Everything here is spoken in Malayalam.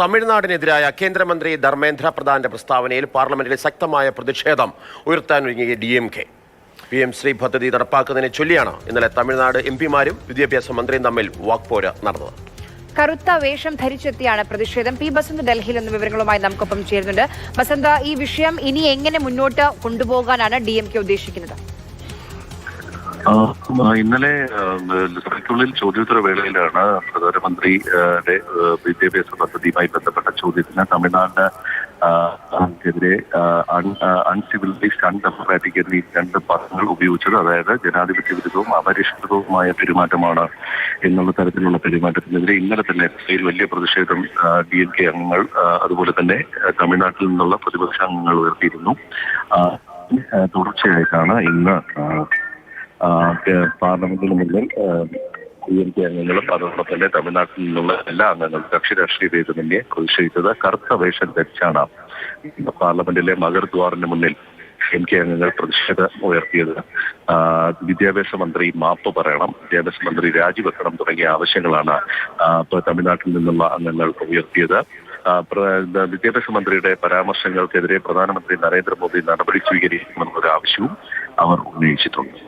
തമിഴ്നാടിനെതിരായ കേന്ദ്രമന്ത്രി ധർമ്മേന്ദ്ര പ്രധാന്റെ പ്രസ്താവനയിൽ പാർലമെന്റിൽ ശക്തമായ പ്രതിഷേധം ഉയർത്താനൊരുങ്ങിയ D M K. P M Shri പദ്ധതി നടപ്പാക്കുന്നതിനെ ചൊല്ലിയാണ് ഇന്നലെ തമിഴ്നാട് എം പിമാരും വിദ്യാഭ്യാസ മന്ത്രിയും തമ്മിൽ വാക്പോര് നടന്നത്. കറുത്ത വേഷം ധരിച്ചെത്തിയാണ് പ്രതിഷേധം. പി ബസന്ത് ഡൽഹിയിൽ നിന്ന് വിവരങ്ങളുമായി നമുക്കൊപ്പം ചേരുന്നുണ്ട്. ബസന്ത ഈ വിഷയം ഇനി എങ്ങനെ മുന്നോട്ട് കൊണ്ടുപോകാനാണ് ഡി എം കെ ഉദ്ദേശിക്കുന്നത്? ഇന്നലെ സഭയ്ക്കുള്ളിൽ ചോദ്യോത്തര വേളയിലാണ് പ്രധാനമന്ത്രിയുടെ വിദ്യാഭ്യാസ പദ്ധതിയുമായി ബന്ധപ്പെട്ട ചോദ്യത്തിന് തമിഴ്നാടിന് െതിരെ ക്കെതിരെ അൺസിവിലൈസ്ഡ് അൺഡെമോക്രാറ്റിക് എന്നീ രണ്ട് പദങ്ങൾ ഉപയോഗിച്ചത് അതായത് ജനാധിപത്യ വിരുദ്ധവും അപരിഷ്കൃതവുമായ പെരുമാറ്റമാണ് എന്നുള്ള തരത്തിലുള്ള പെരുമാറ്റത്തിനെതിരെ ഇന്നലെ തന്നെ ഒരു വലിയ പ്രതിഷേധം ഡി എൻ കെ അംഗങ്ങൾ അതുപോലെ തന്നെ തമിഴ്നാട്ടിൽ നിന്നുള്ള പ്രതിപക്ഷ അംഗങ്ങൾ ഉയർത്തിയിരുന്നു. തുടർച്ചയായിട്ടാണ് ഇന്ന് പാർലമെന്റിന് മുന്നിൽ ഡി എം കെ അംഗങ്ങളും അതോടൊപ്പം തന്നെ തമിഴ്നാട്ടിൽ നിന്നുള്ള എല്ലാ അംഗങ്ങളും കക്ഷി രാഷ്ട്രീയ ഭേദമന്യേ പ്രതിഷേധിച്ചത് കറുത്ത വേഷം ധരിച്ചാണ് പാർലമെന്റിലെ മകർദ്വാറിന് മുന്നിൽ മുന്നിൽ എം കെ അംഗങ്ങൾ പ്രതിഷേധം ഉയർത്തിയത്. വിദ്യാഭ്യാസ മന്ത്രി മാപ്പ് പറയണം വിദ്യാഭ്യാസ മന്ത്രി രാജിവെക്കണം തുടങ്ങിയ ആവശ്യങ്ങളാണ് തമിഴ്നാട്ടിൽ നിന്നുള്ള അംഗങ്ങൾ ഉയർത്തിയത്. വിദ്യാഭ്യാസ മന്ത്രിയുടെ പരാമർശങ്ങൾക്കെതിരെ പ്രധാനമന്ത്രി നരേന്ദ്രമോദി നടപടി സ്വീകരിക്കണമെന്നൊരു ആവശ്യവും അവർ ഉന്നയിച്ചിട്ടുണ്ട്.